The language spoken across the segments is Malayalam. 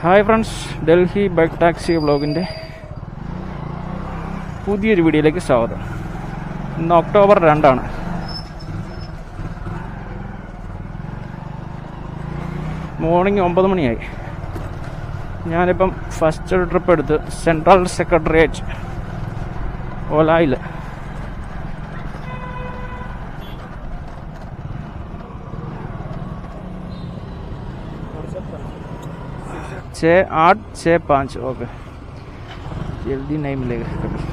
Hi friends Delhi bike taxi ബ്ലോഗിന്റെ പുതിയൊരു വീഡിയോയിലേക്ക് സ്വാഗതം. ഇന്ന് ഒക്ടോബർ രണ്ടാണ്. മോർണിംഗ് ഒമ്പത് മണിയായി. ഞാനിപ്പം ഫസ്റ്റ് ട്രിപ്പ് എടുത്ത് സെൻട്രൽ സെക്രട്ടേറിയറ്റ് ഓലായിൽ. छः आठ छः पाँच ओके जल्दी नहीं मिलेगा कभी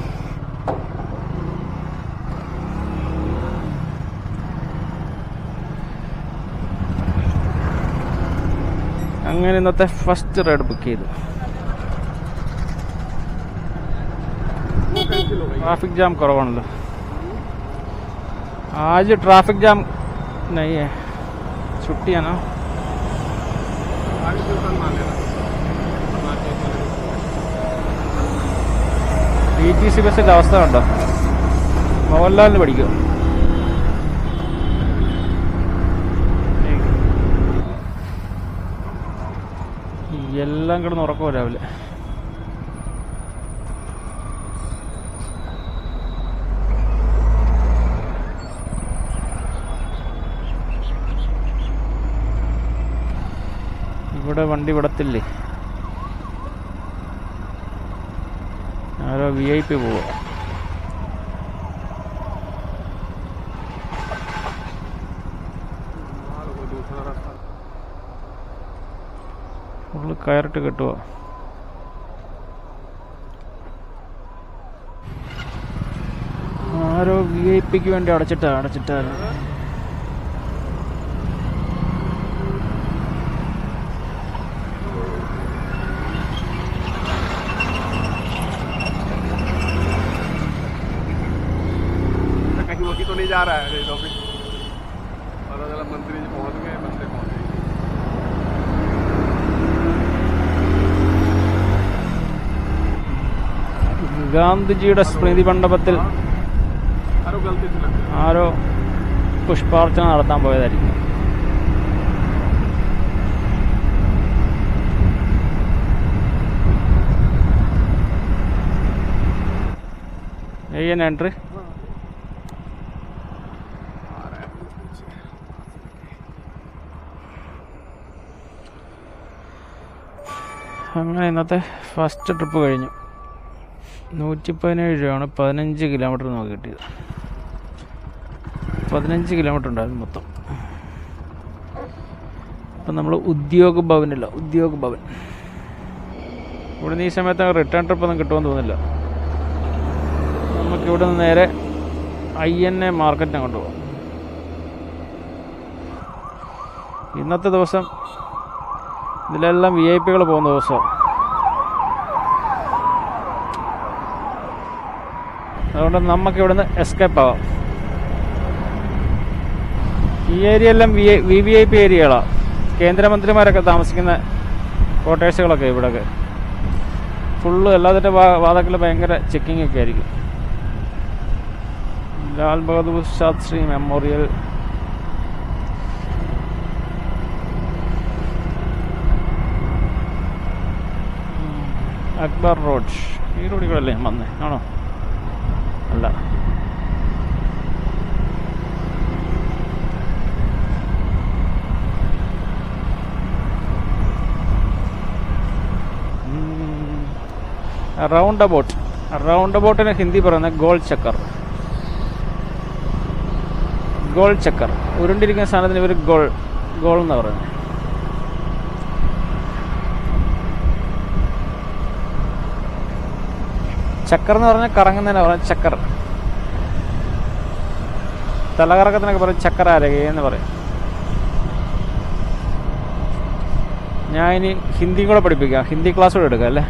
അങ്ങനെ ഇന്നത്തെ ഫസ്റ്റ് റൈഡ് ബുക്ക് ചെയ്തു ट्रैफिक जाम കുറവാണല്ലോ आज ट्रैफिक जाम नहीं है छुट्टी है ना ഡി ടി സി ബസ്സിന്റെ അവസ്ഥ കണ്ടോ? മോഹൻലാലിന് പഠിക്കും. എല്ലാം കിടന്ന് ഉറക്കമോ രാവിലെ. ഇവിടെ വണ്ടി വിടത്തില്ലേ ആരോ വി ഐ പി പോവാ. ഫുള്ള് കയറിട്ട് കിട്ടുക ആരോ വി ഐ പിക്ക് വേണ്ടി അടച്ചിട്ടാ അടച്ചിട്ടായിരുന്നു ഗാന്ധിജിയുടെ സ്മൃതി മണ്ഡപത്തിൽ ആരോ പുഷ്പാർച്ചന നടത്താൻ പോയതായിരിക്കും. ചെയ്യാൻ എൻട്രി? അങ്ങനെ ഇന്നത്തെ ഫസ്റ്റ് ട്രിപ്പ് കഴിഞ്ഞു. നൂറ്റി പതിനേഴ് രൂപയാണ് പതിനഞ്ച് കിലോമീറ്റർ നമുക്ക് കിട്ടിയത്. പതിനഞ്ച് കിലോമീറ്റർ ഉണ്ടായിരുന്നു മൊത്തം. അപ്പം നമ്മൾ ഉദ്യോഗ ഭവനില്ല ഉദ്യോഗ ഭവൻ. ഇവിടുന്ന് ഈ സമയത്ത് റിട്ടേൺ ട്രിപ്പ് ഒന്നും കിട്ടുമെന്ന് തോന്നുന്നില്ല. നമുക്ക് ഇവിടെ നിന്ന് നേരെ ഐ എൻ എ മാർക്കറ്റിനെ കൊണ്ടുപോകാം ഇന്നത്തെ ദിവസം ഇതിലെല്ലാം വി ഐ പികൾ പോകുന്ന ദിവസമാണ്. അതുകൊണ്ട് നമുക്ക് ഇവിടുന്ന് എസ്കേപ്പ് ആവാം. ഈ ഏരിയ എല്ലാം വി വി ഐ പി ഏരിയകളാണ് കേന്ദ്രമന്ത്രിമാരൊക്കെ താമസിക്കുന്ന ക്വാർട്ടേഴ്സുകളൊക്കെ ഇവിടെയൊക്കെ ഫുള്ള് എല്ലാത്തിന്റെ വാതക്കിൽ ഭയങ്കര ചെക്കിംഗ് ഒക്കെ ആയിരിക്കും. Lal Bahadur Shastri memorial Akbar road. ഈ റോഡിൽ ഞാൻ വന്നേ? ആണോ? അല്ല. റൗണ്ട് അബൌട്ട് റൗണ്ട് അബൌട്ടിന് ഹിന്ദി പറയുന്ന ഗോൾ ചക്കർ. ഗോൾ ചക്കർ. ഉരുണ്ടിരിക്കുന്ന സാധനത്തിന് ഇവർ ഗോൾ ഗോൾ എന്ന് പറയുന്നത്. ചക്കർ എന്ന് പറഞ്ഞാൽ കറങ്ങുന്നതിന് പറഞ്ഞാൽ ചക്കർ. തലകറക്കത്തിനൊക്കെ പറയും ചക്കർ എന്ന് പറയും. ഞാൻ ഇനി ഹിന്ദിയും കൂടെ പഠിപ്പിക്കാം. ഹിന്ദി ക്ലാസ് കൂടെ എടുക്കാം അല്ലേ?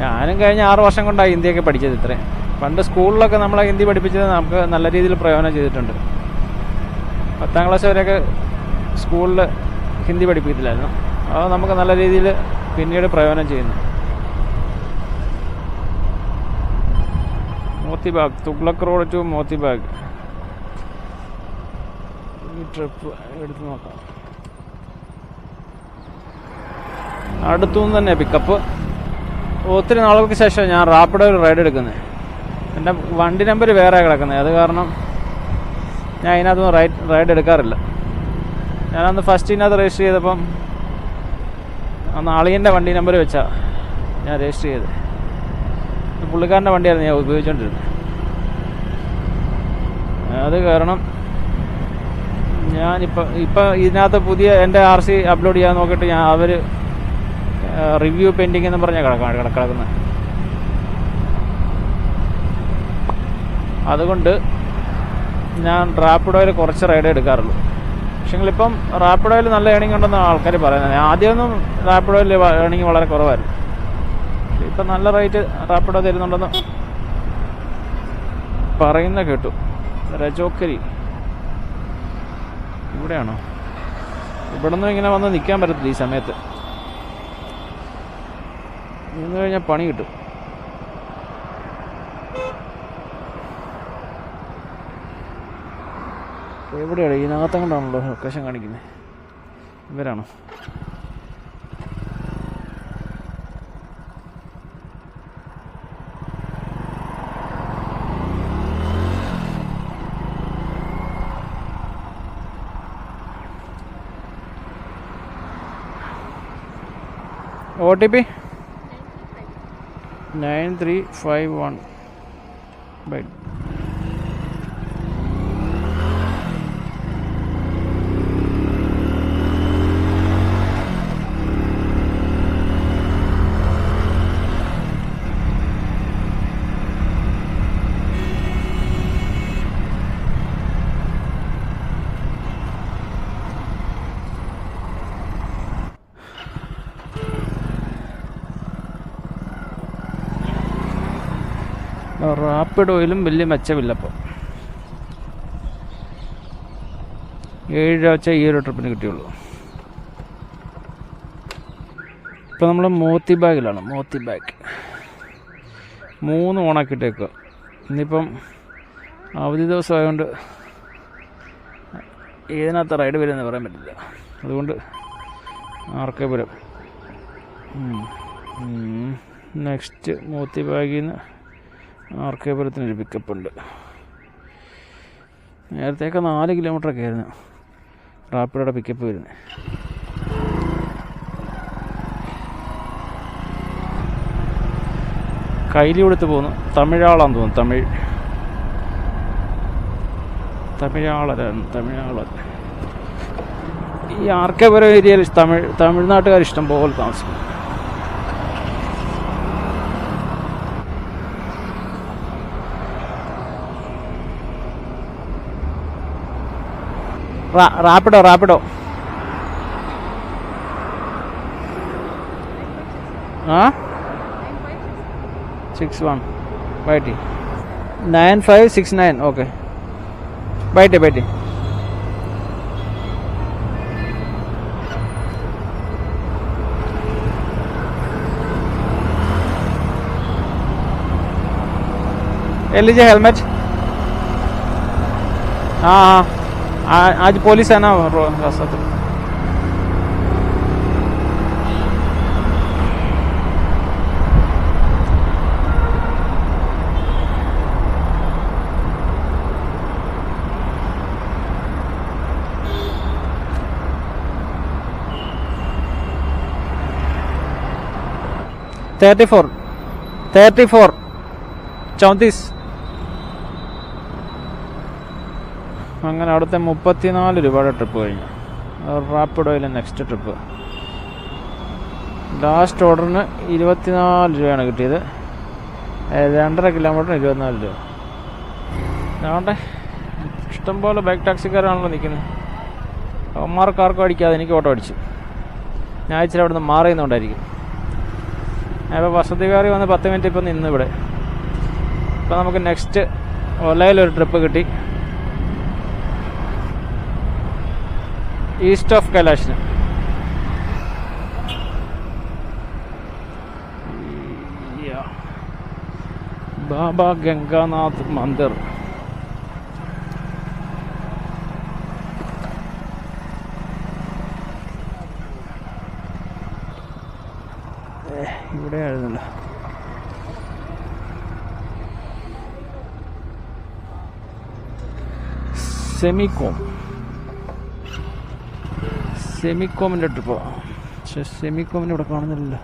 ഞാനും കഴിഞ്ഞ ആറ് വർഷം കൊണ്ടാണ് ഹിന്ദിയൊക്കെ പഠിച്ചത് ഇത്രയും. പണ്ട് സ്കൂളിലൊക്കെ നമ്മളെ ഹിന്ദി പഠിപ്പിച്ചത് നമുക്ക് നല്ല രീതിയിൽ പ്രയോജനം ചെയ്തിട്ടുണ്ട്. പത്താം ക്ലാസ് വരെയൊക്കെ സ്കൂളിൽ ഹിന്ദി പഠിപ്പിക്കത്തില്ലായിരുന്നു. അത് നമുക്ക് നല്ല രീതിയിൽ പിന്നീട് പ്രയോജനം ചെയ്യുന്നു. Motibagh Tughlak road to Motibagh. ഈ ട്രിപ്പ് എടുത്തു നോക്കാം. അടുത്തുനിന്ന് തന്നെ പിക്കപ്പ് ഒത്തിരി നാളുകൾക്ക് ശേഷം ഞാൻ റാപ്പിഡ് ഒരു റൈഡ് എടുക്കുന്നത്. എന്റെ വണ്ടി നമ്പർ വേറെ കിടക്കുന്നത്. അത് കാരണം ഞാൻ അതിനകത്തൊന്നും റൈഡ് റൈഡ് എടുക്കാറില്ല. ഞാനന്ന് ഫസ്റ്റ് ഇതിനകത്ത് രജിസ്റ്റർ ചെയ്തപ്പം അന്ന് അളിയന്റെ വണ്ടി നമ്പർ വെച്ചാ ഞാൻ രജിസ്റ്റർ ചെയ്ത് പുള്ളിക്കാരന്റെ വണ്ടിയായിരുന്നു ഞാൻ ഉപയോഗിച്ചുകൊണ്ടിരുന്നത് അത് കാരണം ഞാനിപ്പോൾ ഇപ്പം ഇതിനകത്ത് പുതിയ എന്റെ ആർ സി അപ്ലോഡ് ചെയ്യാൻ നോക്കിയിട്ട് ഞാൻ അവർ റിവ്യൂ പെൻഡിങ് എന്ന് പറഞ്ഞാൽ കിടക്കാണ് കിടക്കുന്നത് അതുകൊണ്ട് ഞാൻ ഡ്രാപ്പിഡോയിൽ കുറച്ച് റൈഡ് എടുക്കാറുള്ളൂ. പക്ഷേ ഇപ്പം റാപ്പിഡോയിൽ നല്ല ഏണിംഗ് ഉണ്ടെന്ന് ആൾക്കാർ പറയുന്നത്. ആദ്യമൊന്നും റാപ്പിഡോയിൽ ഏണിംഗ് വളരെ കുറവായിരുന്നു. ഇപ്പം നല്ല റേറ്റ് റാപ്പിഡോ തരുന്നുണ്ടെന്ന് പറയുന്ന കേട്ടു. രജോക്കരി. ഇവിടെയാണോ? ഇവിടെ നിന്ന് ഇങ്ങനെ വന്ന് നിൽക്കാൻ പറ്റത്തില്ല ഈ സമയത്ത്. നിന്ന് കഴിഞ്ഞാൽ പണി കിട്ടും. എവിടെയാണ്? ഇതിനകത്തും കൊണ്ടാണല്ലോ ലൊക്കേഷൻ കാണിക്കുന്നത് ഇവരാണോ? O T P nine three five one bye റാപ്പിഡോയിലും വലിയ മെച്ചമില്ല അപ്പോൾ ഏഴ് വെച്ചാൽ ഈ ഒരു ട്രിപ്പിന് കിട്ടിയുള്ളൂ. ഇപ്പം നമ്മൾ മോത്തി ബാഗിലാണ് മോത്തി ബാഗ്. മൂന്ന് ഓണാക്കിയിട്ടേക്കുക ഇന്നിപ്പം അവധി ദിവസമായതുകൊണ്ട് ഏതിനകത്ത് റൈഡ് വരുമെന്ന് പറയാൻ പറ്റില്ല. അതുകൊണ്ട് ആർക്കേ വരും നെക്സ്റ്റ് മോത്തി ബാഗിൽ നിന്ന് ആർക്കേപുരത്തിനൊരു പിക്കപ്പ് ഉണ്ട്. നേരത്തെയൊക്കെ നാല് കിലോമീറ്ററൊക്കെ ആയിരുന്നു. റാപ്പിഡോടെ പിക്കപ്പ് വരുന്നത് കൈലി കൊടുത്ത് പോകുന്നു. തമിഴാളാന്ന് തോന്നുന്നു. തമിഴ്. തമിഴാളരാണ്. തമിഴാളർ ഈ ആർക്കേപുരം ഏരിയയിൽ തമിഴ് തമിഴ്നാട്ടുകാർ ഇഷ്ടം പോലെ താമസിക്കും రా రాపిడో రాపిడో. సిక్స్ వన్ బయటి. Nine five six nine okay బయటి బయటి. लीजिए हेलमेट हाँ हाँ आज पुलिस है ना रस्त्यात थर्टी फोर थर्टी फोर चौंतीस. അങ്ങനെ അവിടുത്തെ മുപ്പത്തിനാല് രൂപയുടെ ട്രിപ്പ് കഴിഞ്ഞു. റാപ്പിഡോയിലെ നെക്സ്റ്റ് ട്രിപ്പ് ലാസ്റ്റ് ഓർഡറിന് ഇരുപത്തിനാല് രൂപയാണ് കിട്ടിയത്. രണ്ടര കിലോമീറ്ററിന് ഇരുപത്തിനാല് രൂപ. അതുകൊണ്ട് ഇഷ്ടംപോലെ ബൈക്ക് ടാക്സിക്കാരാണല്ലോ നിൽക്കുന്നത്. അവന്മാർക്ക് ആർക്കും അടിക്കാതെ എനിക്ക് ഓട്ടോ അടിച്ചു. ഞാൻ ഇച്ചിരി നിന്ന് മാറിയുന്നുണ്ടായിരിക്കും. ഞാനിപ്പോൾ വസതി കയറി വന്ന് പത്ത് മിനിറ്റ് ഇപ്പം നിന്ന് ഇവിടെ. ഇപ്പം നമുക്ക് നെക്സ്റ്റ് ഒലയിലൊരു ട്രിപ്പ് കിട്ടി. ഈസ്റ്റ് ഓഫ് കൈലാഷിന് ബാബ ഗംഗാനാഥ് മന്ദിർ. ഇവിടെ എഴുതണ്ട സെമികോം. സെമികോമിന്റെ ട്രിപ്പോ പക്ഷെ സെമിക്കോമിന്റെ ഇവിടെ കാണുന്നില്ലല്ലോ.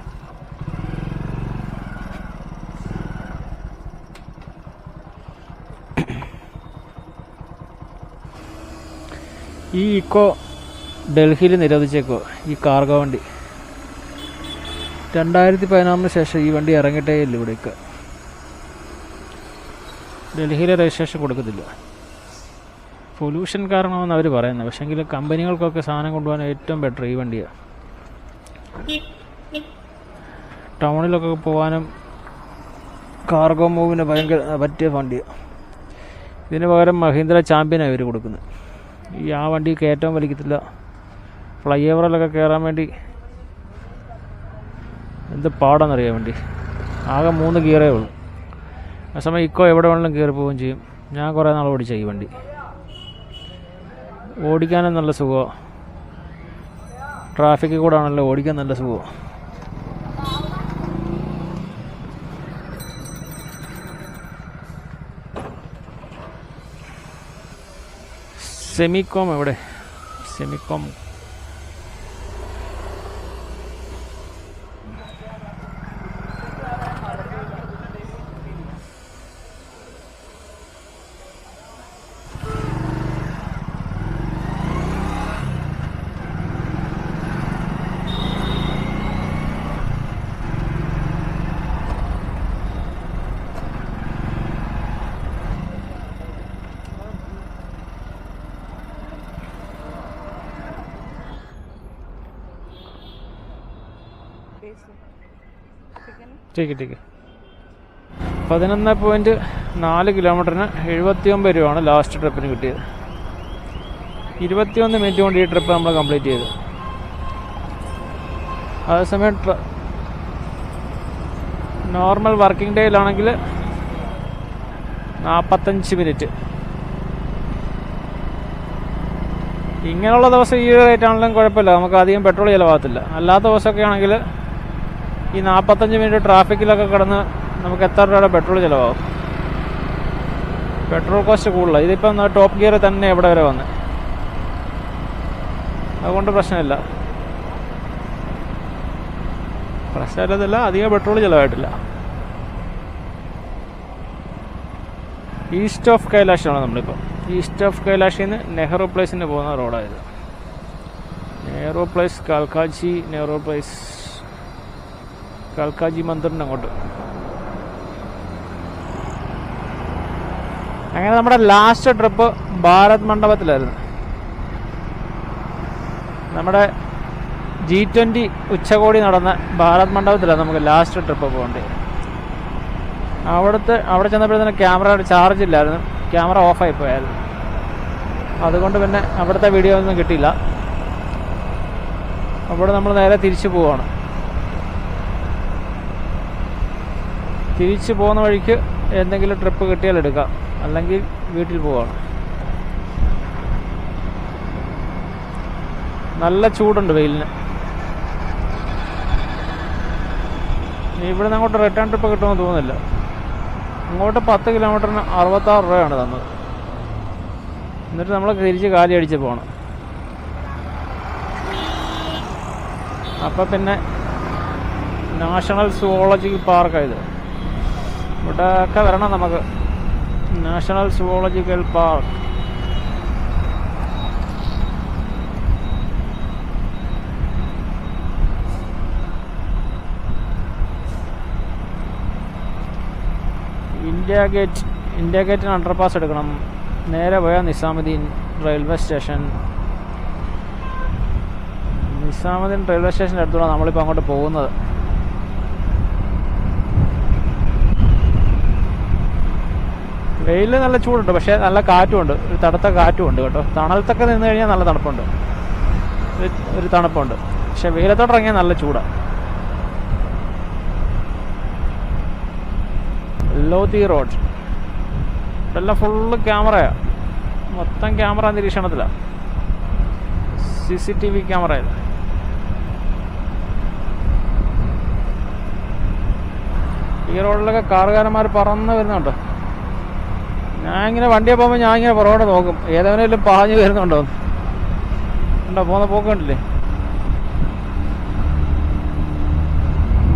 ഈ ഇക്കോ ഡൽഹിയിൽ നിരോധിച്ചേക്കോ ഈ കാർഗോ വണ്ടി. രണ്ടായിരത്തി പതിനാറിന് ശേഷം ഈ വണ്ടി ഇറങ്ങിയിട്ടേ ഇല്ല ഇവിടേക്ക്. ഡൽഹിയിലെ രജിസ്ട്രേഷൻ കൊടുക്കത്തില്ല. പൊല്യൂഷൻ കാരണമെന്ന് അവർ പറയുന്നത്. പക്ഷേങ്കിൽ കമ്പനികൾക്കൊക്കെ സാധനം കൊണ്ടുപോകാൻ ഏറ്റവും ബെറ്റർ ഈ വണ്ടിയാണ് ടൗണിലൊക്കെ പോകാനും കാർഗോ മൂവിന് ഭയങ്കര പറ്റിയ വണ്ടിയാണ് ഇതിന് പകരം മഹീന്ദ്ര ചാമ്പ്യനാണ് ഇവർ കൊടുക്കുന്നത്. ഈ ആ വണ്ടി കയറ്റവും വലിക്കത്തില്ല. ഫ്ലൈ ഓവറിലൊക്കെ കയറാൻ വേണ്ടി എന്ത് പാടാന്നറിയാൻ വേണ്ടി. ആകെ മൂന്ന് ഗിയറേ ഉള്ളൂ. ആ സമയം ഇക്കോ എവിടെ വേണമെങ്കിലും കയറി പോവുകയും ചെയ്യും. ഞാൻ കുറേ നാൾ ഓടിച്ച ഈ വണ്ടി. ഓടിക്കാനും നല്ല സുഖമാണ് ട്രാഫിക്കിൽ കൂടെ ആണല്ലോ ഓടിക്കാൻ നല്ല സുഖമാണ് സെമികോം എവിടെ? സെമികോം ടീക്ക് ടീക്ക് പതിനൊന്ന് പോയിന്റ് നാല് കിലോമീറ്ററിന് എഴുപത്തിയൊമ്പത് രൂപയാണ് ലാസ്റ്റ് ട്രിപ്പിന് കിട്ടിയത്. ഇരുപത്തിയൊന്ന് മിനിറ്റ് കൊണ്ട് ഈ ട്രിപ്പ് നമ്മൾ കംപ്ലീറ്റ് ചെയ്തു. അതേസമയം നോർമൽ വർക്കിംഗ് ഡേയിലാണെങ്കിൽ നാൽപ്പത്തഞ്ച് മിനിറ്റ് ഇങ്ങനെയുള്ള ദിവസം ഈ റേറ്റ് ആണെങ്കിലും കുഴപ്പമില്ല. നമുക്ക് അധികം പെട്രോൾ ചിലവാകത്തില്ല. അല്ലാത്ത ദിവസമൊക്കെ ആണെങ്കിൽ ഈ നാൽപ്പത്തഞ്ച് മിനിറ്റ് ട്രാഫിക്കിലൊക്കെ കിടന്ന് നമുക്ക് എത്ര രൂപയുടെ പെട്രോൾ ചിലവാകും? പെട്രോൾ കോസ്റ്റ് കൂടുതലാണ് ഇതിപ്പം ടോപ്പ് ഗിയർ തന്നെ എവിടെ വരെ വന്ന്? അതുകൊണ്ട് പ്രശ്നമില്ല. പ്രശ്നമില്ലതല്ല അധികം പെട്രോൾ ചിലവായിട്ടില്ല. ഈസ്റ്റ് ഓഫ് കൈലാഷാണ് നമ്മളിപ്പോൾ ഈസ്റ്റ് ഓഫ് കൈലാഷിൽ നിന്ന് നെഹ്റു പ്ലേസിന് പോകുന്ന റോഡായത് നെഹ്റു പ്ലേസ് കാൽക്കാച്ചി നെഹ്റു പ്ലേസ്. കാൽക്കാജി മന്ദിറിന്റെ അങ്ങോട്ട്. അങ്ങനെ നമ്മുടെ ലാസ്റ്റ് ട്രിപ്പ് ഭാരത് മണ്ഡപത്തിലായിരുന്നു. നമ്മുടെ ജി ട്വന്റി ഉച്ചകോടി നടന്ന ഭാരത് മണ്ഡപത്തിലാണ് നമുക്ക് ലാസ്റ്റ് ട്രിപ്പ് പോകേണ്ടത്. അവിടുത്തെ അവിടെ ചെന്നപ്പോഴത്തേന് ക്യാമറ ചാർജ് ഇല്ലായിരുന്നു. ക്യാമറ ഓഫായി പോയായിരുന്നു. അതുകൊണ്ട് പിന്നെ അവിടുത്തെ വീഡിയോ ഒന്നും കിട്ടിയില്ല. അവിടെ നമ്മൾ നേരെ തിരിച്ചു പോവാണ്. തിരിച്ചു പോകുന്ന വഴിക്ക് എന്തെങ്കിലും ട്രിപ്പ് കിട്ടിയാൽ എടുക്കാം. അല്ലെങ്കിൽ വീട്ടിൽ പോവാണ്. നല്ല ചൂടുണ്ട് വെയിലിന്. ഇവിടെ നിന്ന് അങ്ങോട്ട് റിട്ടേൺ ട്രിപ്പ് കിട്ടുമെന്ന് തോന്നുന്നില്ല. അങ്ങോട്ട് പത്ത് കിലോമീറ്ററിന് അറുപത്താറ് രൂപയാണ് തന്നത്. എന്നിട്ട് നമ്മൾ തിരിച്ച് കാലി അടിച്ച് പോകണം അപ്പം പിന്നെ നാഷണൽ സുവോളജിക്കൽ പാർക്കായത് ഇവിടെയൊക്കെ വരണം നമുക്ക്. National zoological park India gate India ഗേറ്റിന് അണ്ടർപാസ് എടുക്കണം. നേരെ പോയാൽ Nizamuddin railway station Nizamuddin railway സ്റ്റേഷന്റെ അടുത്തുള്ള നമ്മളിപ്പോൾ അങ്ങോട്ട് പോകുന്നത്. വെയിൽ നല്ല ചൂടുണ്ട് പക്ഷേ നല്ല കാറ്റുമുണ്ട്. ഒരു തണുത്ത കാറ്റുമുണ്ട് കേട്ടോ. തണലത്തൊക്കെ നിന്ന് കഴിഞ്ഞാൽ നല്ല തണുപ്പുണ്ട്. ഒരു- തണുപ്പുണ്ട്. പക്ഷെ വെയിലത്തോട്ട് ഇറങ്ങിയാൽ നല്ല ചൂടാണ് ലോതി റോഡ്. ഇതെല്ലാം ഫുള്ള് ക്യാമറയാണ് മൊത്തം ക്യാമറ നിരീക്ഷണത്തിലാണ് സി സി ടി വി ക്യാമറയിൽ ഈ റോഡിലൊക്കെ കാറുകാരന്മാർ പറന്ന് വരുന്നുണ്ട്. ഞാൻ ഇങ്ങനെ വണ്ടിയെ പോകുമ്പോൾ ഞാൻ ഇങ്ങനെ പുറകോട്ട് നോക്കും. ഏതെങ്കിലും പാഞ്ഞു വരുന്നുണ്ടോ? ഉണ്ടോ പോകുന്ന പോക്ക് കണ്ടില്ലേ?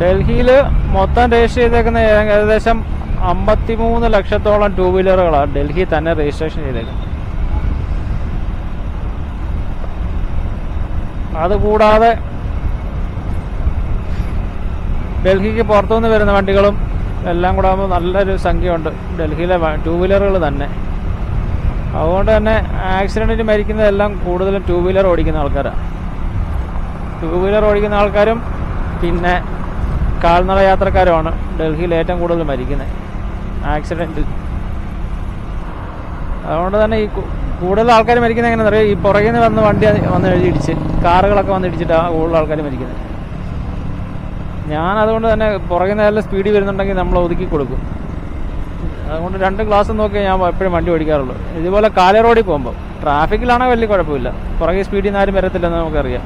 ഡൽഹിയിൽ മൊത്തം രജിസ്റ്റർ ചെയ്തേക്കുന്ന ഏകദേശം അമ്പത്തിമൂന്ന് ലക്ഷത്തോളം ടൂ വീലറുകളാണ് ഡൽഹി തന്നെ രജിസ്ട്രേഷൻ ചെയ്തേക്കുന്നത്. അതുകൂടാതെ ഡൽഹിക്ക് പുറത്തുനിന്ന് വരുന്ന വണ്ടികളും എല്ലാം കൂടെ ആകുമ്പോൾ നല്ലൊരു സംഖ്യയുണ്ട്. ഡൽഹിയിലെ ടൂ വീലറുകൾ തന്നെ. അതുകൊണ്ട് തന്നെ ആക്സിഡന്റിൽ മരിക്കുന്നതെല്ലാം കൂടുതലും ടൂ വീലർ ഓടിക്കുന്ന ആൾക്കാരാണ് ടൂ വീലർ ഓടിക്കുന്ന ആൾക്കാരും പിന്നെ കാൽനട യാത്രക്കാരുമാണ് ഡൽഹിയിൽ ഏറ്റവും കൂടുതൽ മരിക്കുന്നത് ആക്സിഡന്റിൽ അതുകൊണ്ട് തന്നെ ഈ കൂടുതൽ ആൾക്കാർ മരിക്കുന്നത് എങ്ങനെയാണെന്ന് അറിയാം ഈ പുറകിൽ നിന്ന് വന്ന് വണ്ടി വന്ന് ഇടിച്ച് കാറുകളൊക്കെ വന്ന് ഇടിച്ചിട്ടാണ് കൂടുതൽ ആൾക്കാർ മരിക്കുന്നത് ഞാൻ അതുകൊണ്ട് തന്നെ പുറകിൽ നല്ല സ്പീഡിൽ വരുന്നുണ്ടെങ്കിൽ നമ്മൾ ഒതുക്കി കൊടുക്കും. അതുകൊണ്ട് രണ്ട് ഗ്ലാസ് നോക്കി ഞാൻ എപ്പോഴും വണ്ടി ഓടിക്കാറുള്ളൂ. ഇതുപോലെ കാല റോഡിൽ പോകുമ്പോൾ ട്രാഫിക്കിലാണെങ്കിൽ വലിയ കുഴപ്പമില്ല. പുറകെ സ്പീഡിൽ നിന്ന് ആരും വരത്തില്ലെന്ന് നമുക്കറിയാം.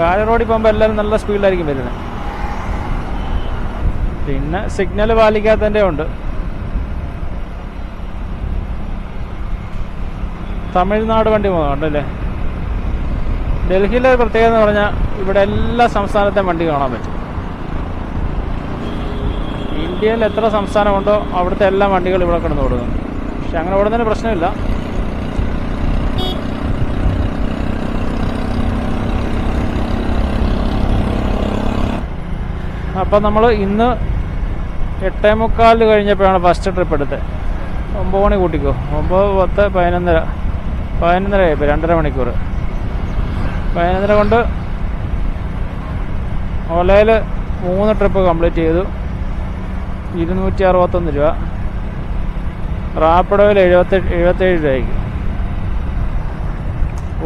കാല റോഡിൽ പോകുമ്പോൾ എല്ലാവരും നല്ല സ്പീഡിലായിരിക്കും വരുന്നത് പിന്നെ സിഗ്നൽ പാലിക്കാത്തതിന്റെ ഉണ്ട്. തമിഴ്നാട് വണ്ടി പോകുന്നുണ്ടല്ലേ ഡൽഹിയിലെ പ്രത്യേകത എന്ന് പറഞ്ഞാൽ ഇവിടെ എല്ലാ സംസ്ഥാനത്തെ വണ്ടി കാണാൻ പറ്റും. ഇന്ത്യയിൽ എത്ര സംസ്ഥാനമുണ്ടോ അവിടുത്തെ എല്ലാ വണ്ടികളും ഇവിടെ കിടന്നു ഓടുന്നു. പക്ഷെ അങ്ങനെ ഓടുന്നതിന് പ്രശ്നമില്ല. അപ്പം നമ്മൾ ഇന്ന് എട്ടേ മുക്കാൽ കഴിഞ്ഞപ്പോഴാണ് ഫസ്റ്റ് ട്രിപ്പ് എടുത്തത്. ഒമ്പത് മണി കൂട്ടിക്കോ? ഒമ്പത് പത്ത് പതിനൊന്നര. പതിനൊന്നര ആയപ്പോൾ രണ്ടര മണിക്കൂർ പതിനൊന്നര കൊണ്ട് ഓലയിൽ മൂന്ന് ട്രിപ്പ് കംപ്ലീറ്റ് ചെയ്തു. ഇരുന്നൂറ്റി അറുപത്തൊന്ന് രൂപ റാപ്പിഡോയിൽ എഴുപത്തി എഴുപത്തേഴ് രൂപയ്ക്ക്.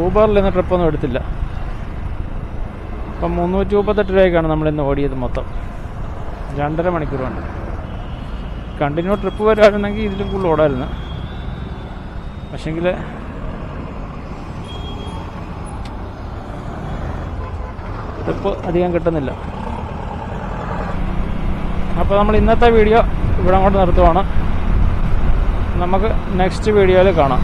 ഊബറിൽ ഇന്ന് ട്രിപ്പൊന്നും എടുത്തില്ല. അപ്പം മുന്നൂറ്റി മുപ്പത്തെട്ട് രൂപയ്ക്കാണ് നമ്മൾ ഇന്ന് ഓടിയത് മൊത്തം. രണ്ടര മണിക്കൂർ കൊണ്ട്. കണ്ടിന്യൂ ട്രിപ്പ് വരുമായിരുന്നെങ്കിൽ ഇതിലും കൂടുതൽ ഓടായിരുന്നു. പക്ഷെങ്കിൽ ട്രിപ്പ് അധികം കിട്ടുന്നില്ല. അപ്പോൾ നമ്മൾ ഇന്നത്തെ വീഡിയോ ഇവിടെ അങ്ങോട്ട് നിർത്തുവാണ്. നമുക്ക് നെക്സ്റ്റ് വീഡിയോയിൽ കാണാം.